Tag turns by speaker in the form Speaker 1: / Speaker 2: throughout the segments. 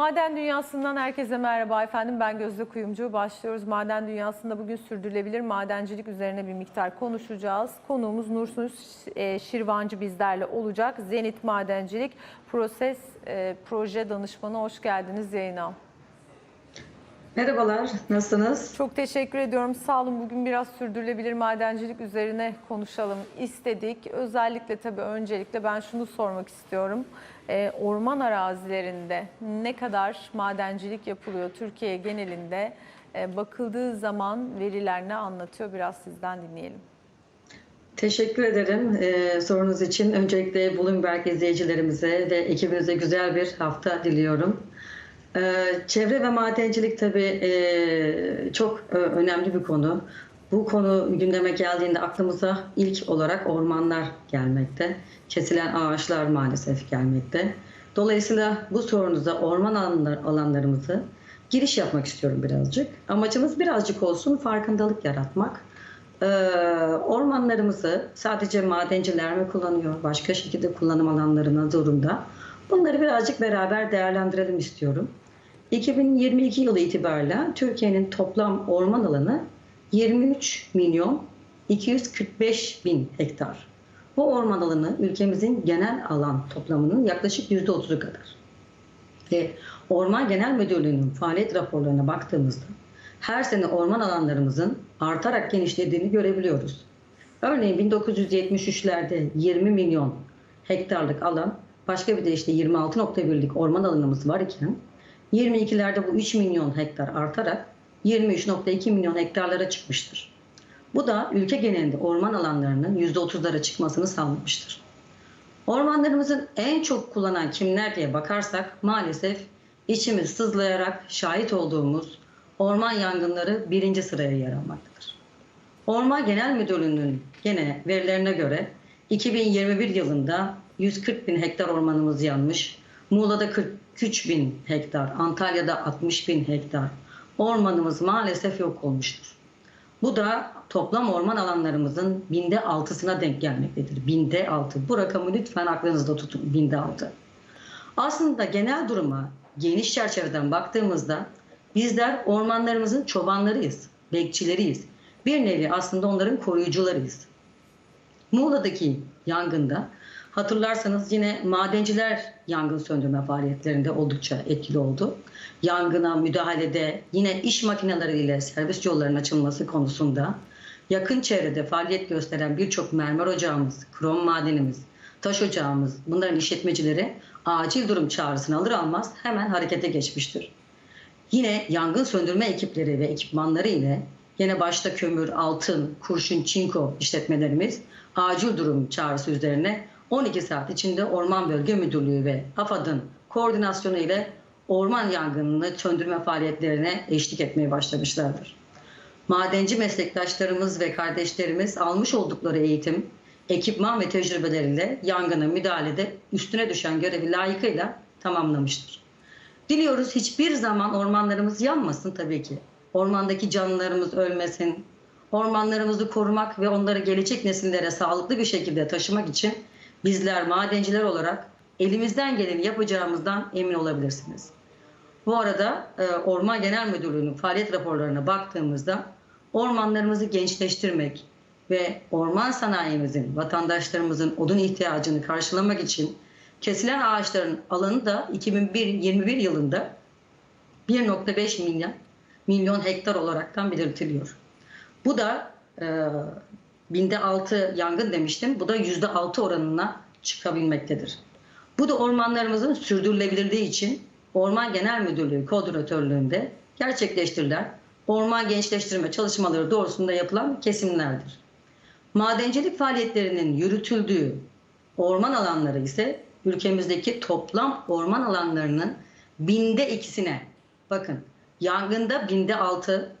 Speaker 1: Maden Dünyası'ndan herkese merhaba efendim. Ben Gözde Kuyumcu. Başlıyoruz. Maden Dünyası'nda bugün sürdürülebilir madencilik üzerine bir miktar konuşacağız. Konuğumuz Nursunuz e, Şirvancı bizlerle olacak. Zenit Madencilik Proses e, Proje Danışmanı. Hoş geldiniz yayına.
Speaker 2: Merhabalar, nasılsınız?
Speaker 1: Çok teşekkür ediyorum. Sağ olun. Bugün biraz sürdürülebilir madencilik üzerine konuşalım istedik. Özellikle tabii öncelikle ben şunu sormak istiyorum. Ee, orman arazilerinde ne kadar madencilik yapılıyor Türkiye genelinde? Ee, bakıldığı zaman veriler ne anlatıyor? Biraz sizden dinleyelim.
Speaker 2: Teşekkür ederim e, sorunuz için. Öncelikle Bloomberg izleyicilerimize ve ekibinize güzel bir hafta diliyorum. E, çevre ve madencilik tabii e, çok e, önemli bir konu. Bu konu gündeme geldiğinde aklımıza ilk olarak ormanlar gelmekte. Kesilen ağaçlar maalesef gelmekte. Dolayısıyla bu sorunuza orman alanlar, alanlarımızı giriş yapmak istiyorum birazcık. Amacımız birazcık olsun farkındalık yaratmak. Ee, ormanlarımızı sadece madenciler mi kullanıyor, başka şekilde kullanım alanlarına zorunda. Bunları birazcık beraber değerlendirelim istiyorum. 2022 yılı itibariyle Türkiye'nin toplam orman alanı 23 milyon 245 bin hektar. Bu orman alanı ülkemizin genel alan toplamının yaklaşık %30'u kadar. Ve Orman Genel Müdürlüğü'nün faaliyet raporlarına baktığımızda her sene orman alanlarımızın artarak genişlediğini görebiliyoruz. Örneğin 1973'lerde 20 milyon hektarlık alan, başka bir de işte 26.1'lik orman alanımız var iken 22'lerde bu 3 milyon hektar artarak 23.2 milyon hektarlara çıkmıştır. Bu da ülke genelinde orman alanlarının %30'lara çıkmasını sağlamıştır. Ormanlarımızın en çok kullanan kimler diye bakarsak maalesef içimiz sızlayarak şahit olduğumuz orman yangınları birinci sıraya yer almaktadır. Orman Genel Müdürlüğü'nün gene verilerine göre 2021 yılında 140 bin hektar ormanımız yanmış. Muğla'da 43 bin hektar, Antalya'da 60 bin hektar ormanımız maalesef yok olmuştur. Bu da toplam orman alanlarımızın binde altısına denk gelmektedir. Binde altı. Bu rakamı lütfen aklınızda tutun. Binde altı. Aslında genel duruma geniş çerçeveden baktığımızda bizler ormanlarımızın çobanlarıyız, bekçileriyiz. Bir nevi aslında onların koruyucularıyız. Muğla'daki yangında hatırlarsanız yine madenciler yangın söndürme faaliyetlerinde oldukça etkili oldu. Yangına müdahalede yine iş makineleriyle servis yollarının açılması konusunda yakın çevrede faaliyet gösteren birçok mermer ocağımız, krom madenimiz, taş ocağımız bunların işletmecileri acil durum çağrısını alır almaz hemen harekete geçmiştir. Yine yangın söndürme ekipleri ve ekipmanları ile yine başta kömür, altın, kurşun, çinko işletmelerimiz acil durum çağrısı üzerine 12 saat içinde Orman Bölge Müdürlüğü ve AFAD'ın koordinasyonu ile orman yangınını söndürme faaliyetlerine eşlik etmeye başlamışlardır. Madenci meslektaşlarımız ve kardeşlerimiz almış oldukları eğitim, ekipman ve tecrübeleriyle yangına müdahalede üstüne düşen görevi layıkıyla tamamlamıştır. Diliyoruz hiçbir zaman ormanlarımız yanmasın tabii ki. Ormandaki canlılarımız ölmesin. Ormanlarımızı korumak ve onları gelecek nesillere sağlıklı bir şekilde taşımak için bizler madenciler olarak elimizden geleni yapacağımızdan emin olabilirsiniz. Bu arada e, Orman Genel Müdürlüğü'nün faaliyet raporlarına baktığımızda ormanlarımızı gençleştirmek ve orman sanayimizin, vatandaşlarımızın odun ihtiyacını karşılamak için kesilen ağaçların alanı da 2021 yılında 1.5 milyon milyon hektar olaraktan belirtiliyor. Bu da e, binde 6 yangın demiştim. Bu da yüzde 6 oranına çıkabilmektedir. Bu da ormanlarımızın sürdürülebilirliği için Orman Genel Müdürlüğü koordinatörlüğünde gerçekleştirilen orman gençleştirme çalışmaları doğrusunda yapılan kesimlerdir. Madencilik faaliyetlerinin yürütüldüğü orman alanları ise ülkemizdeki toplam orman alanlarının binde ikisine bakın yangında binde altı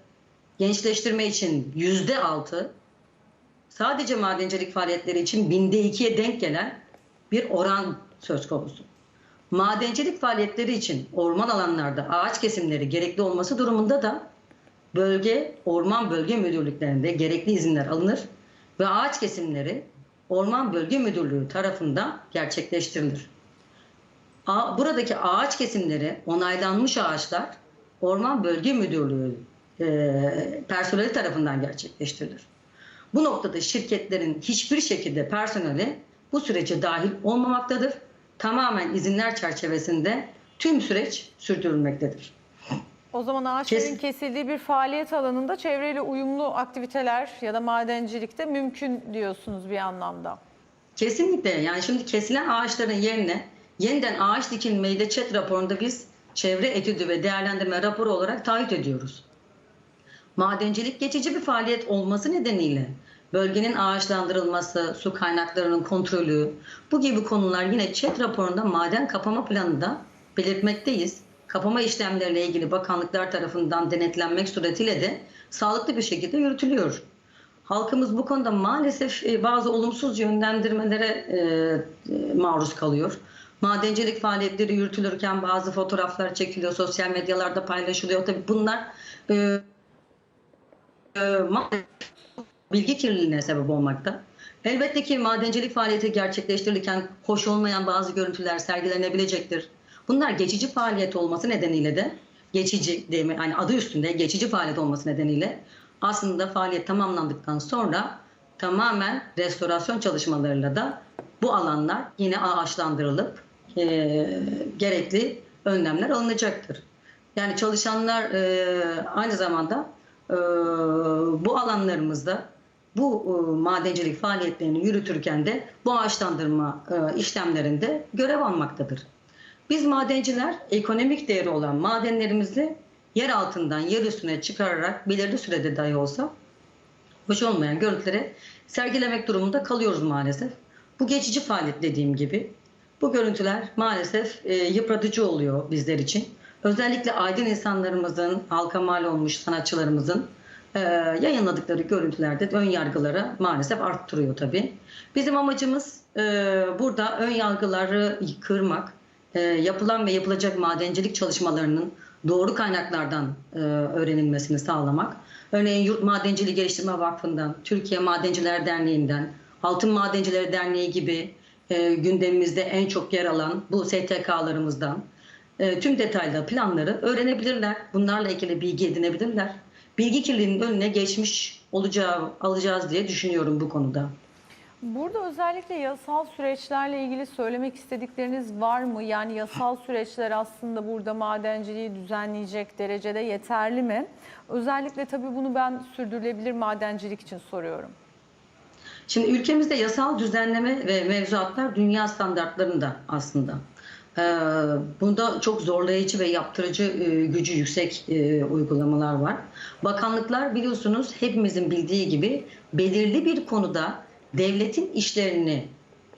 Speaker 2: gençleştirme için yüzde altı sadece madencilik faaliyetleri için binde ikiye denk gelen bir oran söz konusu. Madencilik faaliyetleri için orman alanlarda ağaç kesimleri gerekli olması durumunda da bölge orman bölge müdürlüklerinde gerekli izinler alınır ve ağaç kesimleri Orman Bölge Müdürlüğü tarafından gerçekleştirilir. Buradaki ağaç kesimleri onaylanmış ağaçlar Orman Bölge Müdürlüğü e, personeli tarafından gerçekleştirilir. Bu noktada şirketlerin hiçbir şekilde personeli bu sürece dahil olmamaktadır. Tamamen izinler çerçevesinde tüm süreç sürdürülmektedir.
Speaker 1: O zaman ağaçların
Speaker 2: Kes-
Speaker 1: kesildiği bir faaliyet alanında çevreyle uyumlu aktiviteler ya da madencilikte mümkün diyorsunuz bir anlamda.
Speaker 2: Kesinlikle yani şimdi kesilen ağaçların yerine yeniden ağaç dikilmeyi de ÇED raporunda biz çevre etüdü ve değerlendirme raporu olarak taahhüt ediyoruz. Madencilik geçici bir faaliyet olması nedeniyle bölgenin ağaçlandırılması, su kaynaklarının kontrolü bu gibi konular yine ÇED raporunda maden kapama planında belirtmekteyiz. Kapama işlemleriyle ilgili bakanlıklar tarafından denetlenmek suretiyle de sağlıklı bir şekilde yürütülüyor. Halkımız bu konuda maalesef e, bazı olumsuz yönlendirmelere e, e, maruz kalıyor. Madencilik faaliyetleri yürütülürken bazı fotoğraflar çekiliyor, sosyal medyalarda paylaşılıyor. Tabii bunlar bilgi kirliliğine sebep olmakta. Elbette ki madencilik faaliyeti gerçekleştirilirken hoş olmayan bazı görüntüler sergilenebilecektir. Bunlar geçici faaliyet olması nedeniyle de geçici değil mi? Yani adı üstünde geçici faaliyet olması nedeniyle aslında faaliyet tamamlandıktan sonra tamamen restorasyon çalışmalarıyla da bu alanlar yine ağaçlandırılıp e, gerekli önlemler alınacaktır. Yani çalışanlar e, aynı zamanda bu alanlarımızda bu e, madencilik faaliyetlerini yürütürken de bu ağaçlandırma e, işlemlerinde görev almaktadır. Biz madenciler ekonomik değeri olan madenlerimizi yer altından yer üstüne çıkararak belirli sürede dahi olsa hoş olmayan görüntüleri sergilemek durumunda kalıyoruz maalesef. Bu geçici faaliyet dediğim gibi. Bu görüntüler maalesef e, yıpratıcı oluyor bizler için. Özellikle aydın insanlarımızın, halka mal olmuş sanatçılarımızın e, yayınladıkları görüntülerde ön yargıları maalesef arttırıyor tabii. Bizim amacımız e, burada ön yargıları kırmak, e, yapılan ve yapılacak madencilik çalışmalarının doğru kaynaklardan e, öğrenilmesini sağlamak. Örneğin Yurt Madenciliği Geliştirme Vakfı'ndan, Türkiye Madenciler Derneği'nden, Altın Madencileri Derneği gibi e, gündemimizde en çok yer alan bu STK'larımızdan e, tüm detaylı planları öğrenebilirler. Bunlarla ilgili bilgi edinebilirler. Bilgi kirliliğinin önüne geçmiş olacağı alacağız diye düşünüyorum bu konuda.
Speaker 1: Burada özellikle yasal süreçlerle ilgili söylemek istedikleriniz var mı? Yani yasal süreçler aslında burada madenciliği düzenleyecek derecede yeterli mi? Özellikle tabii bunu ben sürdürülebilir madencilik için soruyorum.
Speaker 2: Şimdi ülkemizde yasal düzenleme ve mevzuatlar dünya standartlarında aslında. Ee, bunda çok zorlayıcı ve yaptırıcı e, gücü yüksek e, uygulamalar var. Bakanlıklar biliyorsunuz hepimizin bildiği gibi belirli bir konuda devletin işlerini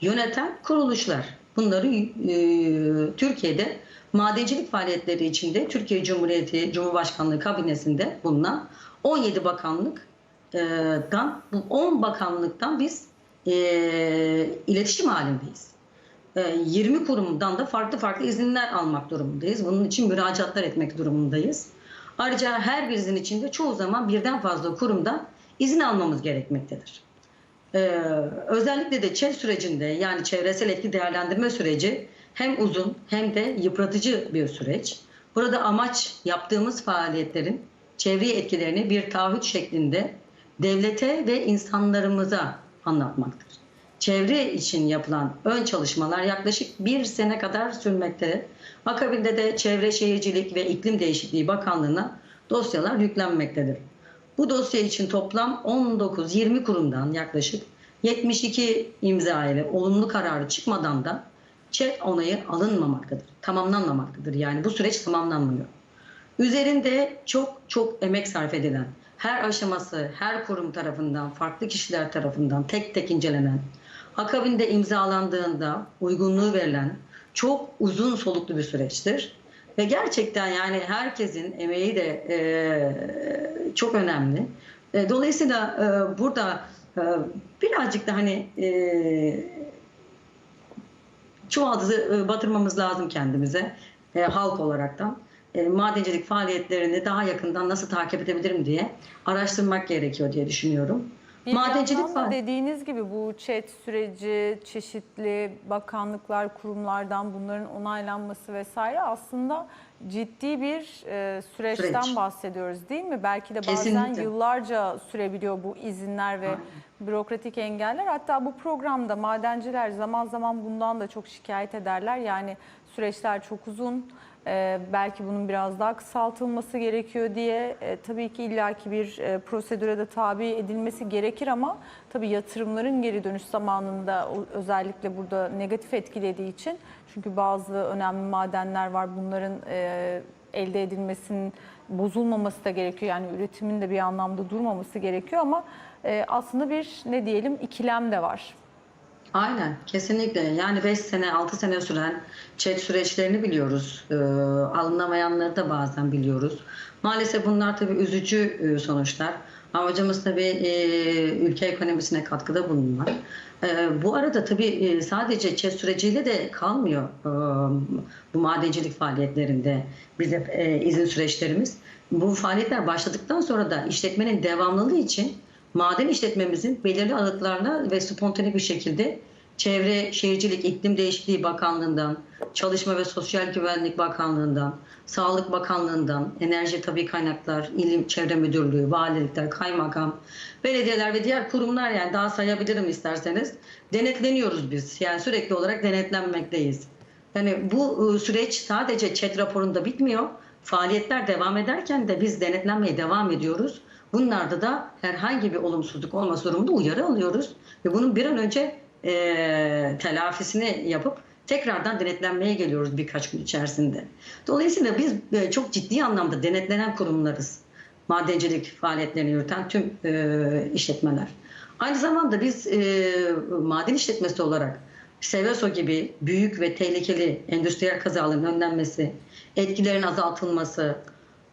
Speaker 2: yöneten kuruluşlar. Bunları e, Türkiye'de madencilik faaliyetleri içinde Türkiye Cumhuriyeti Cumhurbaşkanlığı kabinesinde bulunan 17 bakanlık dan bu 10 bakanlıktan biz iletişim halindeyiz. E, 20 kurumdan da farklı farklı izinler almak durumundayız. Bunun için müracaatlar etmek durumundayız. Ayrıca her bir izin içinde çoğu zaman birden fazla kurumdan izin almamız gerekmektedir. Ee, özellikle de ÇED sürecinde yani çevresel etki değerlendirme süreci hem uzun hem de yıpratıcı bir süreç. Burada amaç yaptığımız faaliyetlerin çevreye etkilerini bir taahhüt şeklinde devlete ve insanlarımıza anlatmaktır. Çevre için yapılan ön çalışmalar yaklaşık bir sene kadar sürmektedir. Akabinde de Çevre Şehircilik ve İklim Değişikliği Bakanlığı'na dosyalar yüklenmektedir. Bu dosya için toplam 19-20 kurumdan yaklaşık 72 imza ile olumlu kararı çıkmadan da ÇED onayı alınmamaktadır, tamamlanmamaktadır. Yani bu süreç tamamlanmıyor. Üzerinde çok çok emek sarf edilen, her aşaması her kurum tarafından, farklı kişiler tarafından tek tek incelenen, akabinde imzalandığında uygunluğu verilen çok uzun soluklu bir süreçtir. Ve gerçekten yani herkesin emeği de e, çok önemli. E, dolayısıyla e, burada e, birazcık da hani e, çuvaldızı e, batırmamız lazım kendimize e, halk olaraktan. E, madencilik faaliyetlerini daha yakından nasıl takip edebilirim diye araştırmak gerekiyor diye düşünüyorum.
Speaker 1: Bir
Speaker 2: Madencilik var.
Speaker 1: dediğiniz gibi bu chat süreci, çeşitli bakanlıklar, kurumlardan bunların onaylanması vesaire aslında ciddi bir e, süreçten
Speaker 2: Süreç.
Speaker 1: bahsediyoruz değil mi? Belki de bazen
Speaker 2: Kesinlikle.
Speaker 1: yıllarca sürebiliyor bu izinler ve bürokratik engeller. Hatta bu programda madenciler zaman zaman bundan da çok şikayet ederler. Yani süreçler çok uzun. e, belki bunun biraz daha kısaltılması gerekiyor diye e, tabii ki illaki bir e, prosedüre de tabi edilmesi gerekir ama tabii yatırımların geri dönüş zamanında özellikle burada negatif etkilediği için çünkü bazı önemli madenler var bunların e, elde edilmesinin bozulmaması da gerekiyor. Yani üretimin de bir anlamda durmaması gerekiyor ama e, aslında bir ne diyelim ikilem de var.
Speaker 2: Aynen, kesinlikle. Yani 5 sene, 6 sene süren chat süreçlerini biliyoruz. Ee, alınamayanları da bazen biliyoruz. Maalesef bunlar tabii üzücü e, sonuçlar. Amacımız tabii e, ülke ekonomisine katkıda bulunmak. E, bu arada tabii e, sadece chat süreciyle de kalmıyor e, bu madencilik faaliyetlerinde bize e, izin süreçlerimiz. Bu faaliyetler başladıktan sonra da işletmenin devamlılığı için maden işletmemizin belirli aralıklarla ve spontane bir şekilde Çevre Şehircilik İklim Değişikliği Bakanlığı'ndan, Çalışma ve Sosyal Güvenlik Bakanlığı'ndan, Sağlık Bakanlığı'ndan, Enerji Tabi Kaynaklar, İlim Çevre Müdürlüğü, valilikler, kaymakam, belediyeler ve diğer kurumlar yani daha sayabilirim isterseniz denetleniyoruz biz. Yani sürekli olarak denetlenmekteyiz. Yani bu e, süreç sadece ÇED raporunda bitmiyor. Faaliyetler devam ederken de biz denetlenmeye devam ediyoruz. Bunlarda da herhangi bir olumsuzluk olması durumunda uyarı alıyoruz. Ve bunun bir an önce e, telafisini yapıp tekrardan denetlenmeye geliyoruz birkaç gün içerisinde. Dolayısıyla biz e, çok ciddi anlamda denetlenen kurumlarız. Madencilik faaliyetlerini yürüten tüm e, işletmeler. Aynı zamanda biz e, maden işletmesi olarak Seveso gibi büyük ve tehlikeli endüstriyel kazaların önlenmesi, etkilerin azaltılması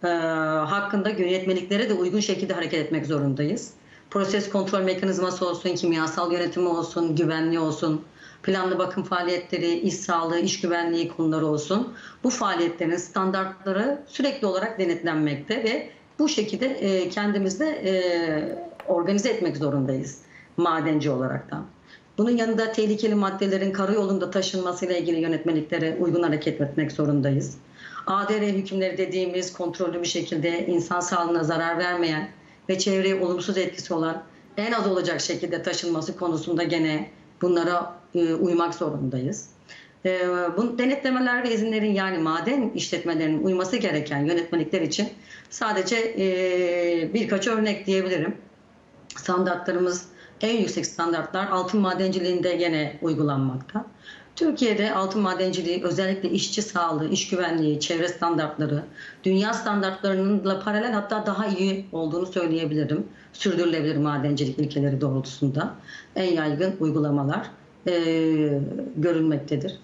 Speaker 2: e, hakkında yönetmeliklere de uygun şekilde hareket etmek zorundayız. Proses kontrol mekanizması olsun, kimyasal yönetimi olsun, güvenliği olsun, planlı bakım faaliyetleri, iş sağlığı, iş güvenliği konuları olsun. Bu faaliyetlerin standartları sürekli olarak denetlenmekte ve bu şekilde e, kendimizde e, organize etmek zorundayız madenci olaraktan. Bunun yanında tehlikeli maddelerin karayolunda taşınmasıyla ilgili yönetmeliklere uygun hareket etmek zorundayız. ADR hükümleri dediğimiz kontrollü bir şekilde insan sağlığına zarar vermeyen ve çevreye olumsuz etkisi olan en az olacak şekilde taşınması konusunda gene bunlara e, uymak zorundayız. E, bu denetlemeler ve izinlerin yani maden işletmelerinin uyması gereken yönetmelikler için sadece e, birkaç örnek diyebilirim. Standartlarımız en yüksek standartlar altın madenciliğinde gene uygulanmakta. Türkiye'de altın madenciliği özellikle işçi sağlığı, iş güvenliği, çevre standartları, dünya standartlarınınla paralel hatta daha iyi olduğunu söyleyebilirim. Sürdürülebilir madencilik ilkeleri doğrultusunda en yaygın uygulamalar e, görülmektedir.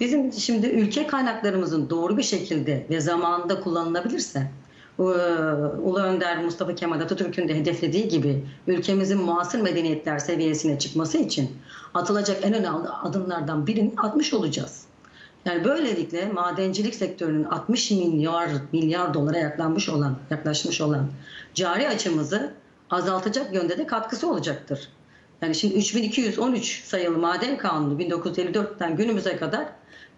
Speaker 2: Bizim şimdi ülke kaynaklarımızın doğru bir şekilde ve zamanında kullanılabilirse Ulu Önder Mustafa Kemal Atatürk'ün de hedeflediği gibi ülkemizin muasır medeniyetler seviyesine çıkması için atılacak en önemli adımlardan birini atmış olacağız. Yani böylelikle madencilik sektörünün 60 milyar milyar dolara yaklanmış olan, yaklaşmış olan cari açımızı azaltacak yönde de katkısı olacaktır. Yani şimdi 3213 sayılı maden kanunu 1954'ten günümüze kadar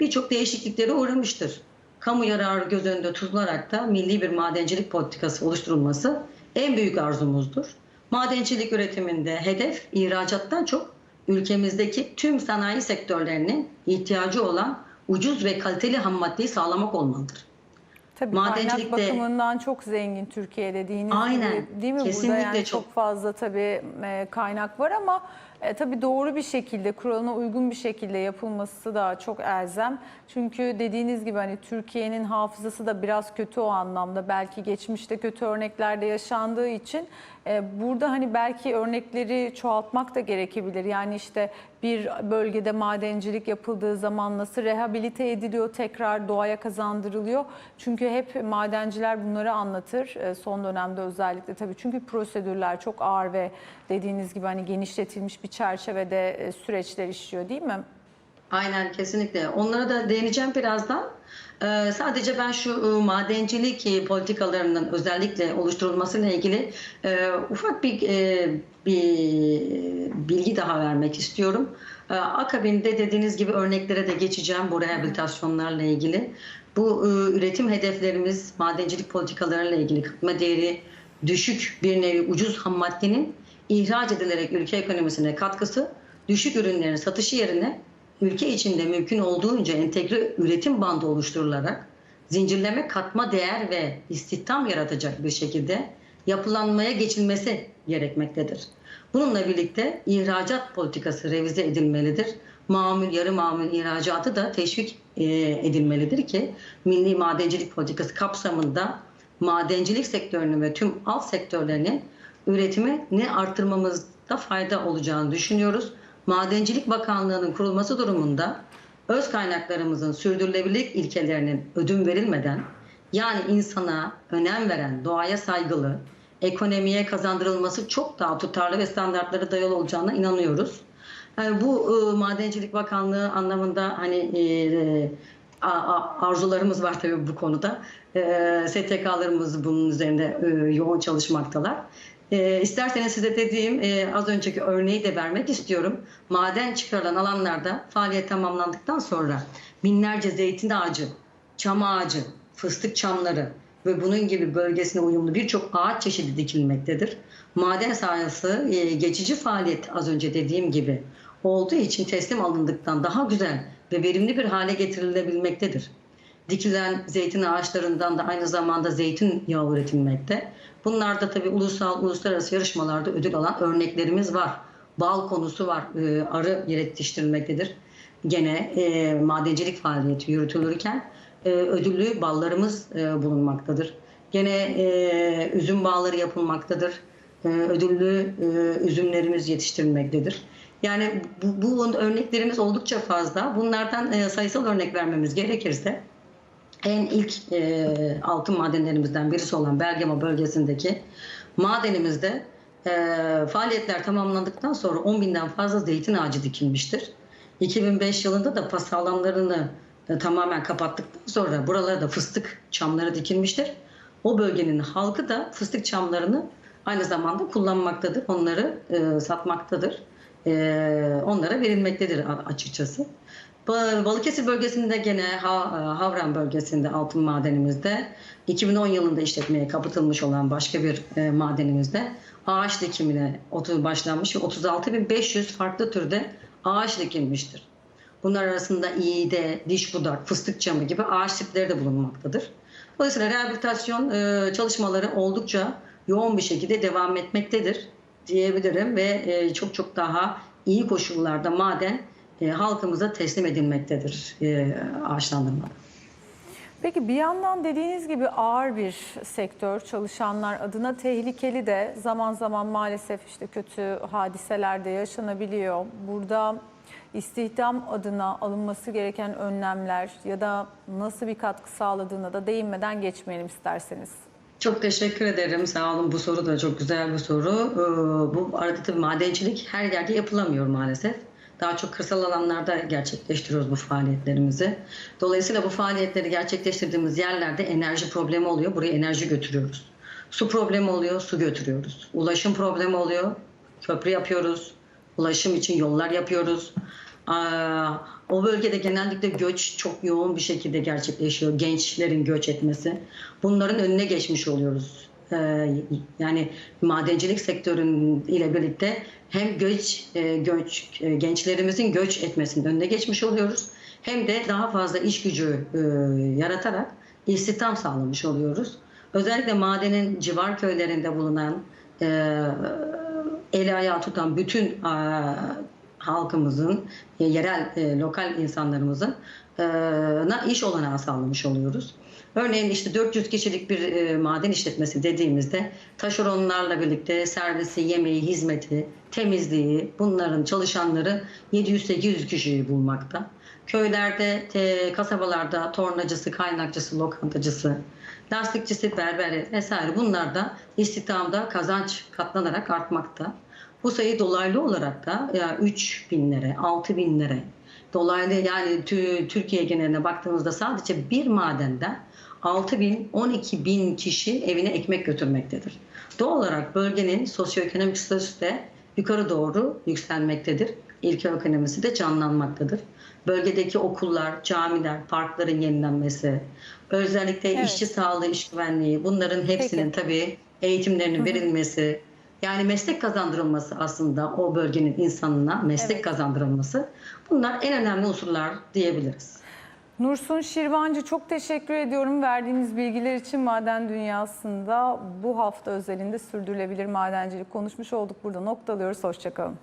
Speaker 2: birçok değişikliklere uğramıştır. Kamu yararı göz önünde tutularak da milli bir madencilik politikası oluşturulması en büyük arzumuzdur. Madencilik üretiminde hedef ihracattan çok ülkemizdeki tüm sanayi sektörlerinin ihtiyacı olan ucuz ve kaliteli ham maddeyi sağlamak olmalıdır.
Speaker 1: Tabii
Speaker 2: Madencilikte-
Speaker 1: kaynak bakımından çok zengin Türkiye dediğiniz
Speaker 2: Aynen,
Speaker 1: gibi değil mi? Burada
Speaker 2: kesinlikle
Speaker 1: yani çok.
Speaker 2: çok.
Speaker 1: fazla tabii e, kaynak var ama e, tabii doğru bir şekilde, kuralına uygun bir şekilde yapılması da çok elzem. Çünkü dediğiniz gibi hani Türkiye'nin hafızası da biraz kötü o anlamda. Belki geçmişte kötü örneklerde yaşandığı için e, burada hani belki örnekleri çoğaltmak da gerekebilir. Yani işte bir bölgede madencilik yapıldığı zaman nasıl rehabilite ediliyor, tekrar doğaya kazandırılıyor. Çünkü hep madenciler bunları anlatır e, son dönemde özellikle tabii. Çünkü prosedürler çok ağır ve dediğiniz gibi hani genişletilmiş bir çerçevede e, süreçler işliyor değil mi?
Speaker 2: Aynen kesinlikle. Onlara da değineceğim birazdan. Ee, sadece ben şu e, madencilik e, politikalarının özellikle oluşturulmasıyla ilgili e, ufak bir, e, bir bilgi daha vermek istiyorum. Ee, akabinde dediğiniz gibi örneklere de geçeceğim bu rehabilitasyonlarla ilgili. Bu e, üretim hedeflerimiz madencilik politikalarıyla ilgili katma değeri düşük bir nevi ucuz ham maddenin ihraç edilerek ülke ekonomisine katkısı düşük ürünlerin satışı yerine ülke içinde mümkün olduğunca entegre üretim bandı oluşturularak zincirleme katma değer ve istihdam yaratacak bir şekilde yapılanmaya geçilmesi gerekmektedir. Bununla birlikte ihracat politikası revize edilmelidir. Mamul, yarı mamul ihracatı da teşvik e, edilmelidir ki milli madencilik politikası kapsamında madencilik sektörünü ve tüm alt sektörlerini üretimini arttırmamızda fayda olacağını düşünüyoruz. Madencilik Bakanlığı'nın kurulması durumunda öz kaynaklarımızın sürdürülebilirlik ilkelerinin ödün verilmeden yani insana önem veren, doğaya saygılı, ekonomiye kazandırılması çok daha tutarlı ve standartlara dayalı olacağına inanıyoruz. Yani bu e, Madencilik Bakanlığı anlamında hani e, a- arzularımız var tabii bu konuda. E, STK'larımız bunun üzerinde e, yoğun çalışmaktalar. E, isterseniz size dediğim e, az önceki örneği de vermek istiyorum. Maden çıkarılan alanlarda faaliyet tamamlandıktan sonra binlerce zeytin ağacı, çam ağacı, fıstık çamları ve bunun gibi bölgesine uyumlu birçok ağaç çeşidi dikilmektedir. Maden sahası e, geçici faaliyet az önce dediğim gibi olduğu için teslim alındıktan daha güzel ve verimli bir hale getirilebilmektedir. Dikilen zeytin ağaçlarından da aynı zamanda zeytin yağı üretilmekte. Bunlar da tabii ulusal, uluslararası yarışmalarda ödül alan örneklerimiz var. Bal konusu var, e, arı yetiştirilmektedir. Gene e, madencilik faaliyeti yürütülürken e, ödüllü ballarımız bulunmaktadır. Gene üzüm bağları yapılmaktadır. Ödüllü üzümlerimiz yetiştirilmektedir. Yani bu, bu örneklerimiz oldukça fazla. Bunlardan sayısal örnek vermemiz gerekirse en ilk e, altın madenlerimizden birisi olan Bergama bölgesindeki madenimizde e, faaliyetler tamamlandıktan sonra 10 binden fazla zeytin ağacı dikilmiştir. 2005 yılında da pas alanlarını e, tamamen kapattıktan sonra buralara da fıstık çamları dikilmiştir. O bölgenin halkı da fıstık çamlarını aynı zamanda kullanmaktadır. Onları e, satmaktadır. E, onlara verilmektedir açıkçası. Ba- Balıkesir bölgesinde gene Ha- Havran bölgesinde altın madenimizde 2010 yılında işletmeye kapatılmış olan başka bir e, madenimizde ağaç dikimine başlanmış ve 36.500 farklı türde ağaç dikilmiştir. Bunlar arasında iğde, diş budak, fıstık çamı gibi ağaç tipleri de bulunmaktadır. Dolayısıyla rehabilitasyon e, çalışmaları oldukça yoğun bir şekilde devam etmektedir diyebilirim ve e, çok çok daha iyi koşullarda maden e, halkımıza teslim edilmektedir e, ağaçlandırmada.
Speaker 1: Peki bir yandan dediğiniz gibi ağır bir sektör, çalışanlar adına tehlikeli de zaman zaman maalesef işte kötü hadiseler de yaşanabiliyor. Burada istihdam adına alınması gereken önlemler ya da nasıl bir katkı sağladığına da değinmeden geçmeyelim isterseniz.
Speaker 2: Çok teşekkür ederim. Sağ olun. Bu soru da çok güzel bir soru. Ee, Bu arada tabii madencilik her yerde yapılamıyor maalesef. Daha çok kırsal alanlarda gerçekleştiriyoruz bu faaliyetlerimizi. Dolayısıyla bu faaliyetleri gerçekleştirdiğimiz yerlerde enerji problemi oluyor. Buraya enerji götürüyoruz. Su problemi oluyor, su götürüyoruz. Ulaşım problemi oluyor, köprü yapıyoruz. Ulaşım için yollar yapıyoruz. O bölgede genellikle göç çok yoğun bir şekilde gerçekleşiyor. Gençlerin göç etmesi. Bunların önüne geçmiş oluyoruz. Ee, Yani madencilik sektörün ile birlikte hem göç, e, göç e, gençlerimizin göç etmesinin önüne geçmiş oluyoruz. Hem de daha fazla iş gücü e, yaratarak istihdam sağlamış oluyoruz. Özellikle madenin civar köylerinde bulunan e, el ayağı tutan bütün halkımızın, e, yerel lokal insanlarımızın iş olanağı sağlamış oluyoruz. Örneğin işte 400 kişilik bir e, maden işletmesi dediğimizde taşeronlarla birlikte servisi, yemeği, hizmeti, temizliği bunların çalışanları 700-800 kişiyi bulmakta. Köylerde, te, kasabalarda tornacısı, kaynakçısı, lokantacısı, lastikçisi, berberi vesaire bunlar da istihdamda kazanç katlanarak artmakta. Bu sayı dolaylı olarak da ya 3 binlere, 6 binlere Dolaylı yani tü- Türkiye geneline baktığımızda sadece bir madenden 6 bin, 12 bin kişi evine ekmek götürmektedir. Doğal olarak bölgenin sosyoekonomik statüsü de yukarı doğru yükselmektedir. İlköy ekonomisi de canlanmaktadır. Bölgedeki okullar, camiler, parkların yenilenmesi, özellikle
Speaker 1: Evet.
Speaker 2: işçi sağlığı, iş güvenliği bunların hepsinin tabii eğitimlerinin verilmesi, yani meslek kazandırılması aslında o bölgenin insanına meslek
Speaker 1: Evet.
Speaker 2: kazandırılması. Bunlar en önemli unsurlar diyebiliriz.
Speaker 1: Nursun Şirvancı çok teşekkür ediyorum verdiğiniz bilgiler için maden dünyasında bu hafta özelinde sürdürülebilir madencilik konuşmuş olduk. Burada noktalıyoruz. Hoşçakalın.